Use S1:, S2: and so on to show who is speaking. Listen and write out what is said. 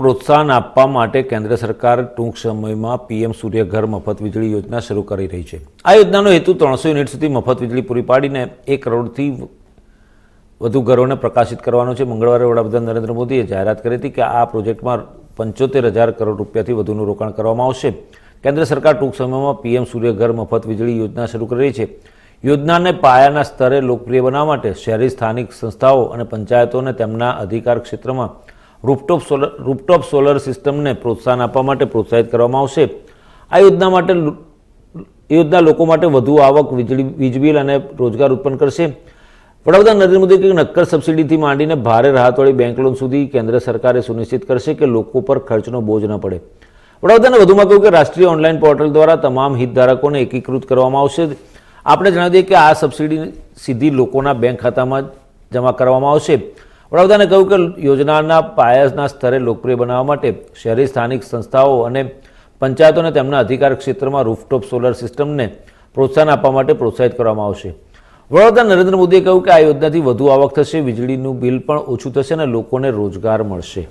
S1: પ્રોત્સાહન આપવા માટે કેન્દ્ર સરકાર ટૂંક સમયમાં પીએમ સૂર્યઘર મફત વીજળી યોજના શરૂ કરી રહી છે. આ યોજનાનો હેતુ ત્રણસો યુનિટ સુધી મફત વીજળી પૂરી પાડીને એક કરોડથી વધુ ઘરોને પ્રકાશિત કરવાનો છે. મંગળવારે વડાપ્રધાન નરેન્દ્ર મોદીએ જાહેરાત કરી હતી કે આ પ્રોજેક્ટમાં પંચોતેર હજાર કરોડ રૂપિયાથી વધુનું રોકાણ કરવામાં આવશે. કેન્દ્ર સરકાર ટૂંક સમયમાં પીએમ સૂર્યઘર મફત વીજળી યોજના શરૂ કરી રહી છે. યોજનાને પાયાના સ્તરે લોકપ્રિય બનાવવા માટે શહેરી સ્થાનિક સંસ્થાઓ અને પંચાયતોને તેમના અધિકાર ક્ષેત્રમાં રૂપટોપ સોલર રૂપટોપ સોલર સિસ્ટમને પ્રોત્સાહન આપવા માટે પ્રોત્સાહિત કરવામાં આવશે. આ યોજના માટે યોજના લોકો માટે વધુ આવક વીજળી વીજ બિલ અને રોજગાર ઉત્પન્ન કરશે. વડાપ્રધાન નરેન્દ્ર કહ્યું કે નક્કર સબસિડીથી માંડીને ભારે રાહતવાળી બેંક લોન સુધી કેન્દ્ર સરકારે સુનિશ્ચિત કરશે કે લોકો પર ખર્ચનો બોજ ન પડે. વડાપ્રધાને વધુમાં કહ્યું કે રાષ્ટ્રીય ઓનલાઈન પોર્ટલ દ્વારા તમામ હિતધારકોને એકીકૃત કરવામાં આવશે. આપણે જણાવી દઈએ કે આ સબસિડી સીધી લોકોના બેંક ખાતામાં જમા કરવામાં આવશે. વડાપ્રધાને કહ્યું કે યોજનાના પાયાના સ્તરે લોકપ્રિય બનાવવા માટે શહેરી સ્થાનિક સંસ્થાઓ અને પંચાયતોને તેમના અધિકાર ક્ષેત્રમાં રૂફટોપ સોલર સિસ્ટમને પ્રોત્સાહન આપવા માટે પ્રોત્સાહિત કરવામાં આવશે. વડાપ્રધાન નરેન્દ્ર મોદીએ કહ્યું કે આ યોજનાથી વધુ આવક થશે, વીજળીનું બિલ પણ ઓછું થશે અને લોકોને રોજગાર મળશે.